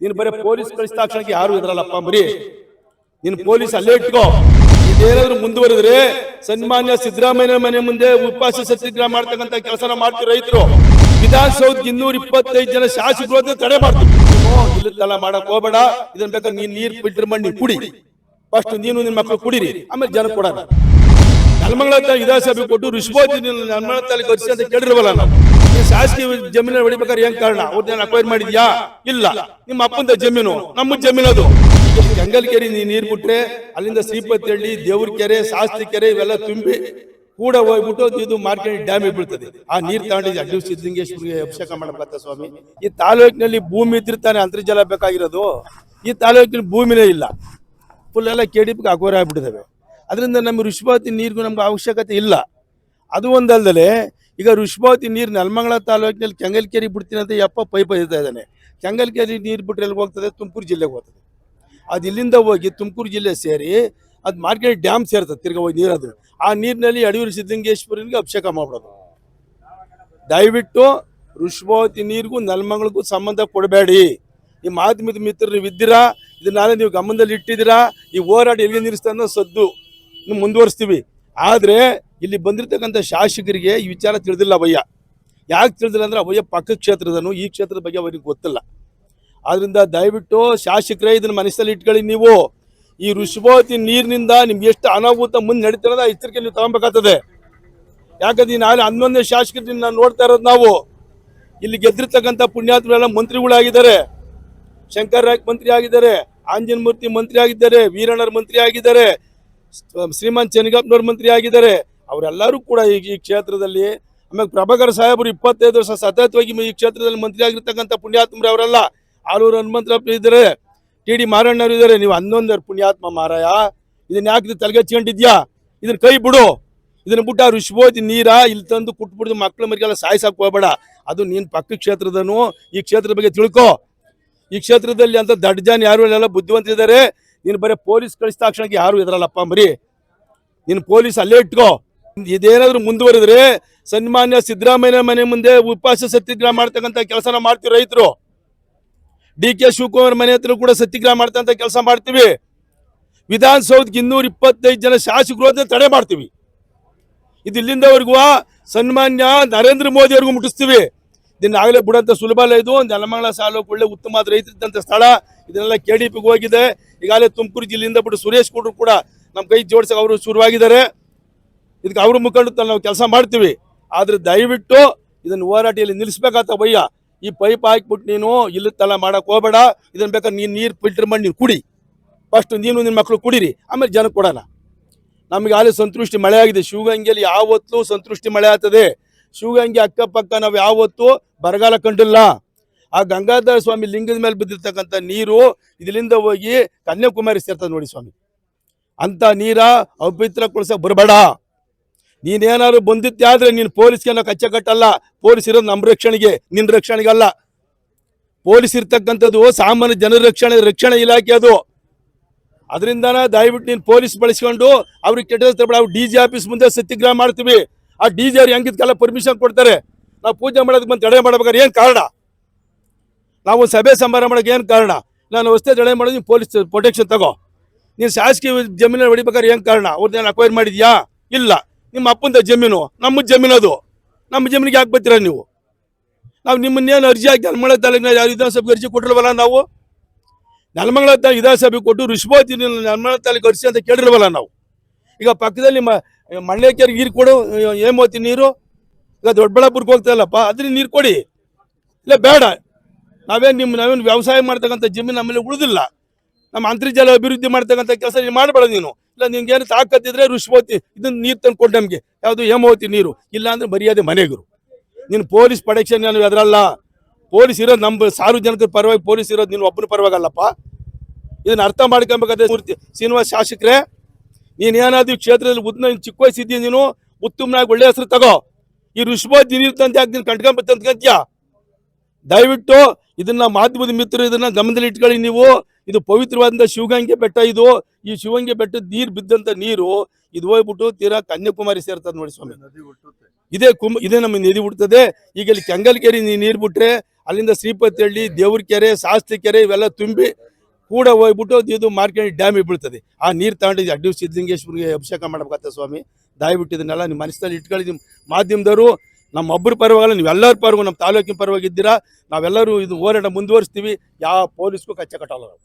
ನೀನು ಬರೀ ಪೊಲೀಸ್ ಕಳಿಸಿದ ಯಾರು ಇದ್ರಲ್ಲಪ್ಪ ಬರೀ ನೀನು ಪೊಲೀಸ್ ಅಲ್ಲೇ ಇಟ್ಕೋ. ಇದೇನಾದ್ರೂ ಮುಂದುವರೆದ್ರೆ ಸನ್ಮಾನ್ಯ ಸಿದ್ದರಾಮಯ್ಯ ಮನೆ ಮುಂದೆ ಉಪವಾಸ ಸತ್ಯಾಗ್ರಹ ಮಾಡ್ತಕ್ಕಂತ ಕೆಲಸನ ಮಾಡ್ತೀವಿ ರೈತರು. ವಿಧಾನಸೌಧ ಇನ್ನೂರ ಇಪ್ಪತ್ತೈದು ಜನ ಶಾಸಕರು ಅಂತ ತಡೆ ಮಾಡ್ತೀವಿ. ಇಲ್ಲದಲ್ಲ ಮಾಡಕ್ ಹೋಗ್ಬೇಡ. ಇದನ್ನ ಬೇಕಾದ್ರೆ ನೀನ್ ನೀರ್ ಫಿಲ್ಟರ್ ಮಾಡಿ ಕುಡಿ. ಫಸ್ಟ್ ನೀನು ನಿನ್ ಮಕ್ಕಳು ಕುಡಿರಿ. ಆಮೇಲೆ ಜನ ಕೊಡೋಣ. ನಲ್ಮಂಗಳ ವಿಧಾನಸಭೆ ಕೊಟ್ಟು ರಿಶ್ವತ್ ನಲ್ಮಂಗಳ ತಾಲೂಕು ಅಂತ ಕೇಳಿರ್ವಲ್ಲ ನಾವು. ನೀನ್ ಶಾಸಕೀಯ ಜಮೀನು ಹೊಡಿಬೇಕಾದ್ರೆ ಏನ್ ಕಾರಣ? ಅವ್ರನ್ನ ಅಕ್ವೈರ್ ಮಾಡಿದ್ಯಾ? ಇಲ್ಲ. ನಿಮ್ಮ ಅಪ್ಪಂದ ಜಮೀನು, ನಮ್ಮ ಜಮೀನು ಅದು. ಜಂಗಲ್ ಕೆರೆ ನೀ ನೀರ್ ಬಿಟ್ರೆ ಅಲ್ಲಿಂದ ಶ್ರೀಪತಿಹಳ್ಳಿ ದೇವ್ರ ಕೆರೆ, ಶಾಸ್ತ್ರಿ ಕೆರೆ ಇವೆಲ್ಲ ತುಂಬಿ ಕೂಡ ಹೋಗ್ಬಿಟ್ಟು ಇದು ಮಾರ್ಕೆಟ್ ಡ್ಯಾಮ್ ಬೀಳ್ತದೆ ಆ ನೀರು ತಗೊಂಡಿದ್ದೆ ಅಡ್ಡು ಸಿದ್ಧಲಿಂಗೇಶ್ವರಿಗೆ ಅಭಿಷೇಕ ಮಾಡಬೇಕ ಸ್ವಾಮಿ. ಈ ತಾಲೂಕಿನಲ್ಲಿ ಭೂಮಿ ಇದ್ರೆ ತಾನೇ ಅಂತರ್ಜಲ ಬೇಕಾಗಿರೋದು. ಈ ತಾಲೂಕಿನ ಭೂಮಿನೇ ಇಲ್ಲ. ಫುಲ್ ಎಲ್ಲ ಕೆಡಿಪಿಗೆ ಅಗೋರ ಆಗ್ಬಿಟ್ಟಿದ್ದಾವೆ ಅದರಿಂದ ನಮ್ಮ ಋಷಭಾವತಿ ನೀರಿಗೂ ನಮ್ಗೆ ಅವಶ್ಯಕತೆ ಇಲ್ಲ. ಅದು ಒಂದಲ್ದಲೆ ಈಗ ಋಷಭಾವತಿ ನೀರು ನೆಲಮಂಗಲ ತಾಲೂಕಿನಲ್ಲಿ ಕೆಂಗಲ್ಕೆರೆ ಬಿಡ್ತೀನಿ ಅಂತ ಯಪ್ಪ ಪೈಪ್ ಇರ್ತಾ ಇದ್ದಾನೆ. ಕೆಂಗಲ್ಕೆರೆ ನೀರು ಬಿಟ್ಟರೆ ಎಲ್ಲಿ ಹೋಗ್ತದೆ? ತುಮಕೂರು ಜಿಲ್ಲೆಗೆ ಹೋಗ್ತದೆ. ಅದು ಇಲ್ಲಿಂದ ಹೋಗಿ ತುಮಕೂರು ಜಿಲ್ಲೆ ಸೇರಿ ಅದು ಮಾರ್ಕೆಟ್ ಡ್ಯಾಮ್ ಸೇರ್ತದೆ, ತಿರ್ಗ ಹೋಗಿ ನೀರು ಅದು ಆ ನೀರಿನಲ್ಲಿ ಯಡಿಯೂರು ಸಿದ್ಧಲಿಂಗೇಶ್ವರನಿಗೆ ಅಭಿಷೇಕ ಮಾಡ್ಬಿಡೋದು. ದಯವಿಟ್ಟು ಋಷಭಾವತಿ ನೀರಿಗೂ ನೆಲಮಂಗಲಕ್ಕೂ ಸಂಬಂಧ ಕೊಡಬೇಡಿ. ಈ ಮಾಧ್ಯಮದ ಮಿತ್ರರು ನೀವು ಇದ್ದೀರಾ ಇದನ್ನೆಲ್ಲ ನೀವು ಗಮನದಲ್ಲಿ ಇಟ್ಟಿದ್ದೀರಾ ಈ ಹೋರಾಟ ಎಲ್ಲಿ ನಿಲ್ಲಿಸ್ತಾನೋ ಸದ್ದು ಮುಂದುವರಿಸ್ತೀವಿ. ಆದರೆ ಇಲ್ಲಿ ಬಂದಿರತಕ್ಕಂಥ ಶಾಸಕರಿಗೆ ಈ ವಿಚಾರ ತಿಳಿದಿಲ್ಲ ಅವಯ್ಯ ಯಾಕೆ ತಿಳಿದಿಲ್ಲ ಅಂದ್ರೆ ಅವಯ್ಯ ಪಕ್ಕ ಕ್ಷೇತ್ರದನು, ಈ ಕ್ಷೇತ್ರದ ಬಗ್ಗೆ ಅವರಿಗೆ ಗೊತ್ತಿಲ್ಲ. ಆದ್ದರಿಂದ ದಯವಿಟ್ಟು ಶಾಸಕರೇ ಇದನ್ನು ಮನಸ್ಸಲ್ಲಿ ಇಟ್ಕೊಳ್ಳಿ ನೀವು. ಈ ಋಷಭಾವತಿ ನೀರಿನಿಂದ ನಿಮ್ಗೆ ಎಷ್ಟು ಅನಾಹುತ ಮುಂದೆ ನಡೀತಿರೋದ ಎಚ್ಚರಿಕೆ ನೀವು ತಗೊಬೇಕಾಗ್ತದೆ. ಯಾಕಂದ್ರೆ ನಾಳೆ ಹನ್ನೊಂದನೇ ಶಾಸಕರನ್ನ ನೋಡ್ತಾ ಇರೋದು ನಾವು. ಇಲ್ಲಿ ಗೆದ್ದಿರ್ತಕ್ಕಂಥ ಪುಣ್ಯಾತ್ಮರೆಲ್ಲ ಮಂತ್ರಿಗಳಾಗಿದ್ದಾರೆ. ಶಂಕರ್ ರಾಯ್ ಮಂತ್ರಿ ಆಗಿದ್ದಾರೆ ಆಂಜನಮೂರ್ತಿ ಮಂತ್ರಿ ಆಗಿದ್ದಾರೆ, ವೀರಣ್ಣರ್ ಮಂತ್ರಿ ಆಗಿದ್ದಾರೆ ಶ್ರೀಮಾನ್ ಚೆನ್ನಗಪ್ಪನವ್ರ ಮಂತ್ರಿ ಆಗಿದ್ದಾರೆ. ಅವರೆಲ್ಲರೂ ಕೂಡ ಈ ಈ ಕ್ಷೇತ್ರದಲ್ಲಿ ಆಮೇಲೆ ಪ್ರಭಾಕರ್ ಸಾಹೇಬರು ಇಪ್ಪತ್ತೈದು ವರ್ಷ ಸತತವಾಗಿ ಈ ಕ್ಷೇತ್ರದಲ್ಲಿ ಮಂತ್ರಿ ಆಗಿರ್ತಕ್ಕಂಥ ಪುಣ್ಯಾತ್ಮರು ಅವರೆಲ್ಲ. ಆಲೂರು ಹನುಮಂತರಪ್ಪ ಇದ್ದಾರೆ. ಟಿ ಡಿ ಮಾರಣ್ಣವ್ರು ಇದ್ದಾರೆ. ನೀವು ಹನ್ನೊಂದರ ಪುಣ್ಯಾತ್ಮ ಮಾರಾಯ. ಇದನ್ನ ಯಾಕೆ ತಲೆಗೆ ಹಚ್ಕೊಂಡಿದ್ಯಾ? ಇದನ್ನ ಕೈ ಬಿಡು. ಇದನ್ನ ಬಿಟ್ಟು ಆ ಋಷಭೋತಿ ನೀರ? ಇಲ್ಲಿ ತಂದು ಕುಟ್ಬಿಡ್ದು ಮಕ್ಳ ಮರಿಗೆಲ್ಲ ಸಾಯಿಸಕ್ ಹೋಗ್ಬೇಡ. ಅದು ನೀನ್ ಪಕ್ಕ ಕ್ಷೇತ್ರದನು. ಈ ಕ್ಷೇತ್ರದ ಬಗ್ಗೆ ತಿಳ್ಕೊ. ಈ ಕ್ಷೇತ್ರದಲ್ಲಿ ಅಂತ ದಡ್ಡ ಜನ ಯಾರು ಎಲ್ಲ ಬುದ್ಧಿವಂತಿದ್ದಾರೆ ನೀನು ಬರೀ ಪೊಲೀಸ್ ಕಳಿಸಿದ ತಕ್ಷಣಕ್ಕೆ ಯಾರು ಇದ್ರಲ್ಲಪ್ಪ ಬರೀ ನೀನು ಪೊಲೀಸ್ ಅಲ್ಲೇ ಇಟ್ಕೋ. ಇದೇನಾದ್ರೂ ಮುಂದುವರೆದ್ರೆ ಸನ್ಮಾನ್ಯ ಸಿದ್ದರಾಮಯ್ಯ ಮನೆ ಮುಂದೆ ಉಪವಾಸ ಸತ್ಯಾಗ್ರಹ ಮಾಡ್ತಕ್ಕಂಥ ಕೆಲಸನ ಮಾಡ್ತೀವಿ ರೈತರು. ಡಿ ಕೆ ಶಿವಕುಮಾರ್ ಮನೆ ಹತ್ರ ಕೂಡ ಸತ್ಯಾಗ್ರಹ ಮಾಡ್ತಕ್ಕಂಥ ಕೆಲಸ ಮಾಡ್ತೀವಿ. ವಿಧಾನಸೌಧಕ್ಕೆ ಇನ್ನೂರ ಇಪ್ಪತ್ತೈದು ಜನ ಶಾಸಕರು ತಡೆ ಮಾಡ್ತೀವಿ. ಇದು ಇಲ್ಲಿಂದವರೆಗೂ ಸನ್ಮಾನ್ಯ ನರೇಂದ್ರ ಮೋದಿ ಅವ್ರಿಗೂ ಮುಟ್ಟಿಸ್ತೀವಿ. ಇದನ್ನ ಆಗಲೇ ಬಿಡಂತ ಸುಲಭ ಅಲ್ಲ ಇದು. ನೆಲಮಂಗಲ ಸಾಲು ಒಳ್ಳೆ ಉತ್ತಮ ರೈತರಿದ್ದಂಥ ಸ್ಥಳ. ಇದನ್ನೆಲ್ಲ ಕೆ ಡಿ ಪಿಗೆ ಹೋಗಿದೆ. ಈಗಾಗಲೇ ತುಮಕೂರು ಜಿಲ್ಲೆಯಿಂದ ಬಿಟ್ಟು ಸುರೇಶ್ ಕೂಡ ನಮ್ಮ ಕೈ ಜೋಡಿಸೋಕೆ ಅವರು ಶುರುವಾಗಿದ್ದಾರೆ. ಇದಕ್ಕೆ ಅವ್ರ ಮುಖಂಡ ನಾವು ಕೆಲಸ ಮಾಡ್ತೀವಿ. ಆದ್ರೆ ದಯವಿಟ್ಟು ಇದನ್ನ ಹೋರಾಟಿಯಲ್ಲಿ ನಿಲ್ಲಿಸ್ಬೇಕಾತ ಭಯ್ಯ ಈ ಪೈಪ್ ಹಾಕ್ಬಿಟ್ಟು ನೀನು ಇಲ್ಲಿ ತಲ ಮಾಡಕ್ ಹೋಗ್ಬೇಡ. ಇದನ್ನ ಬೇಕಾದ್ರೆ ನೀನು ನೀರು ಫಿಲ್ಟರ್ ಮಾಡಿ ನೀನು ಕುಡಿ. ಫಸ್ಟ್ ನೀನು ನಿನ್ನ ಮಕ್ಕಳು ಕುಡೀರಿ. ಆಮೇಲೆ ಜನ ಕೊಡೋಣ. ನಮಗೆ ಅಲ್ಲಿ ಸಂತೃಷ್ಟಿ ಮಳೆ ಆಗಿದೆ. ಶಿವಗಂಗೆಯಲ್ಲಿ ಯಾವತ್ತೂ ಸಂತೃಷ್ಟಿ ಮಳೆ ಆಗ್ತದೆ. ಶಿವಗಂಗೆ ಅಕ್ಕಪಕ್ಕ ನಾವು ಯಾವತ್ತೂ ಬರಗಾಲ ಕಂಡಿಲ್ಲ. ಆ ಗಂಗಾಧರ ಸ್ವಾಮಿ ಲಿಂಗದ ಮೇಲೆ ಬಿದ್ದಿರ್ತಕ್ಕಂಥ ನೀರು ಇದರಿಂದ ಹೋಗಿ ಕನ್ಯಾಕುಮಾರಿ ಸೇರ್ತದೆ ನೋಡಿ ಸ್ವಾಮಿ. ಅಂತ ನೀರ ಅಪವಿತ್ರಗೊಳಿಸಕ್ ಬರಬೇಡ. ನೀನೇನಾದ್ರು ಬಂದಿತ್ತೆ ಆದರೆ ನೀನು ಪೊಲೀಸ್ಗೆ ನಾವು ಕಚ್ಚೆ ಕಟ್ಟಲ್ಲ, ಪೊಲೀಸ್ ಇರೋದು ನಮ್ಮ ರಕ್ಷಣೆಗೆ ನಿನ್ನ ರಕ್ಷಣೆಗೆ ಅಲ್ಲ ಪೊಲೀಸ್ ಇರ್ತಕ್ಕಂಥದ್ದು ಸಾಮಾನ್ಯ ಜನರ ರಕ್ಷಣೆ, ರಕ್ಷಣಾ ಇಲಾಖೆ ಅದು. ಅದರಿಂದನೇ ದಯವಿಟ್ಟು ನೀನು ಪೊಲೀಸ್ ಬಳಸ್ಕೊಂಡು ಅವ್ರಿಗೆ ಕೆಟ್ಟ ಬೇಡ ಡಿ ಜಿ ಆಫೀಸ್ ಮುಂದೆ ಸತ್ಯಾಗ್ರಹ ಮಾಡ್ತೀವಿ. ಆ ಡಿ ಜಿ ಅವ್ರು ಹೆಂಗಿದ್ಕೆಲ್ಲ ಪರ್ಮಿಷನ್ ಕೊಡ್ತಾರೆ. ನಾವು ಪೂಜೆ ಮಾಡೋದಕ್ಕೆ ಬಂದು ತಡೆ ಮಾಡ್ಬೇಕಾದ್ರೆ ಏನು ಕಾರಣ? ನಾವು ಸಭೆ ಸಮಾರಂಭ ಮಾಡೋಕೆ ಏನು ಕಾರಣ? ನಾನು ವಸ್ತೆ ತಡೆ ಮಾಡೋದು ಪೊಲೀಸ್ ಪ್ರೊಟೆಕ್ಷನ್ ತಗೋ. ನೀನು ಶಾಸಕೀಯ ಜಮೀನಲ್ಲಿ ಹೊಡಿಬೇಕಾದ್ರೆ ಏನು ಕಾರಣ? ಅವ್ರನ್ನ ಅಕ್ವೈರ್ ಮಾಡಿದ್ಯಾ? ಇಲ್ಲ. ನಿಮ್ಮ ಅಪ್ಪಂದ ಜಮೀನು, ನಮ್ಮ ಜಮೀನು ಅದು ನಮ್ಮ ಜಮೀನಿಗೆ ಯಾಕೆ ಬರ್ತೀರ ನೀವು? ನಾವು ನಿಮ್ಮನ್ನೇನು ಅರ್ಜಿ ಹಾಕಿ ನೆಲಮಂಗಲ ತಾಲೂಕಿನ ವಿಧಾನಸಭೆಗೆ ಅರ್ಜಿ ಕೊಟ್ಟಿರಲ್ವಲ್ಲ ನಾವು? ನೆಲಮಂಗಲ ತಾ ವಿಧಾನಸಭೆ ಕೊಟ್ಟು ಋಷಭಾವತಿ ನೆಲಮಂಗಲ ತಾಲೂಕು ಅರ್ಜಿ ಅಂತ ಕೇಳಿರಲ್ವಲ್ಲ ನಾವು? ಈಗ ಪಕ್ಕದಲ್ಲಿ ಮ, ಮಣ್ಣೇಕೆರೆ ನೀರು ಕೊಡು ಏಮೋತಿ ನೀರು ಈಗ ದೊಡ್ಡಬಳ್ಳಾಪುರಕ್ಕೆ ಹೋಗ್ತಾಯಿಲ್ಲಪ್ಪ ಅದ್ರಿಂದ ನೀರು ಕೊಡಿ. ಇಲ್ಲ ಬೇಡ. ನಾವೇನು ನಿಮ್ಮ ನಾವೇನು ವ್ಯವಸಾಯ ಮಾಡ್ತಕ್ಕಂಥ ಜಮೀನು ನಮ್ಮಲ್ಲಿ ಉಳಿದಿಲ್ಲ. ನಮ್ಮ ಅಂತರ್ಜಲ ಅಭಿವೃದ್ಧಿ ಮಾಡ್ತಕ್ಕಂಥ ಕೆಲಸ ನೀನು ಮಾಡಬೇಡ ನೀನು. ಇಲ್ಲ ನಿಮ್ಗೆ ಏನು ತಾಕತ್ತಿದ್ರೆ ಋಷಭವತಿ ಇದನ್ನ ನೀರು ತಂದು ಕೊಟ್ಟು ನಮಗೆ. ಯಾವುದು ಹೇಮಾವತಿ ನೀರು. ಇಲ್ಲ ಅಂದ್ರೆ ಮರ್ಯಾದೆ ಮನೆಗರು. ನೀನು ಪೊಲೀಸ್ ಪ್ರೊಟೆಕ್ಷನ್ ನಾನು ಅದರಲ್ಲ ಪೊಲೀಸ್ ಇರೋದು ನಮ್ಮ ಸಾರ್ವಜನಿಕರ ಪರವಾಗಿ ಪೊಲೀಸ್ ಇರೋದು ನೀನು ಒಬ್ಬನ ಪರವಾಗಲ್ಲಪ್ಪ. ಇದನ್ನ ಅರ್ಥ ಮಾಡ್ಕೊಬೇಕಾದ್ರೆ ಮೂರ್ತಿ, ಶ್ರೀನಿವಾಸ ಶಾಸಕರೇ ನೀನು ಏನಾದ್ರು ಕ್ಷೇತ್ರದಲ್ಲಿ ಉದ್ನ ಚಿಕ್ಕ ವಯಸ್ಸಿದ್ದೀನಿ ನೀನು, ಉತ್ತಮನಾಗಿ ಒಳ್ಳೆ ಹೆಸರು ತಗೋ. ಈ ಋಷಭವತಿ ನೀರು ತಂದು ಯಾಕೆ ನೀನು ಕಂಡ್ಕೊಂಬತ್ತಂತ್ಕಂತ್ಯಾ ದಯವಿಟ್ಟು ಇದನ್ನ ಮಾಧ್ಯಮದ ಮಿತ್ರರು ಇದನ್ನ ಗಮನದಲ್ಲಿ ಇಟ್ಕೊಳ್ಳಿ ನೀವು. ಇದು ಪವಿತ್ರವಾದಂಥ ಶಿವಗಂಗೆ ಬೆಟ್ಟ ಇದು. ಈ ಶಿವಗಂಗೆ ಬೆಟ್ಟದ ನೀರು ಬಿದ್ದಂತ ನೀರು ಇದು ಹೋಗ್ಬಿಟ್ಟು ತೀರಾ ಕನ್ಯಾಕುಮಾರಿ ಸೇರ್ತದೆ ನೋಡಿ ಸ್ವಾಮಿ. ಇದೇ ಕುಂಭ ಇದೇ ನಮ್ಮ ನದಿ ಬಿಡ್ತದೆ ಈಗ ಇಲ್ಲಿ ಕೆಂಗಲ್ಕೆರೆ ನೀರು ಬಿಟ್ರೆ ಅಲ್ಲಿಂದ ಶ್ರೀಪತಿಹಳ್ಳಿ ದೇವ್ರ ಕೆರೆ ಶಾಸ್ತ್ರಿ ಕೆರೆ ಇವೆಲ್ಲ ತುಂಬಿ ಕೂಡ ಹೋಗ್ಬಿಟ್ಟು ಇದು ಮಾರ್ಕೆಟ್ ಡ್ಯಾಮಿಗೆ ಬೀಳ್ತದೆ. ಆ ನೀರು ತಗೊಂಡು ಅಡ್ಡಿ ಸಿದ್ಧಲಿಂಗೇಶ್ವರಿಗೆ ಅಭಿಷೇಕ ಮಾಡ್ಬೇಕಾಗ್ತದೆ ಸ್ವಾಮಿ. ದಯವಿಟ್ಟು ಇದನ್ನೆಲ್ಲ ನಿಮ್ಮ ಮನಸ್ಸಲ್ಲಿ ಇಟ್ಕೊಳ್ಳಿ. ನಿಮ್ಮ ಮಾಧ್ಯಮದವರು ನಮ್ಮ ಪರವಾಗಿಲ್ಲ ನೀವು ನೀವೆಲ್ಲರ ಪರವಾಗಿ, ನಮ್ಮ ತಾಲೂಕಿನ ಪರವಾಗಿದ್ದೀರಾ ನಾವೆಲ್ಲರೂ ಇದು ಹೋರಾಟ ಮುಂದುವರಿಸ್ತೀವಿ. ಯಾವ ಪೊಲೀಸ್ಗೂ ಕಚ್ಚೆ ಕಟ್ಟಲ್ಲ ನಾವು.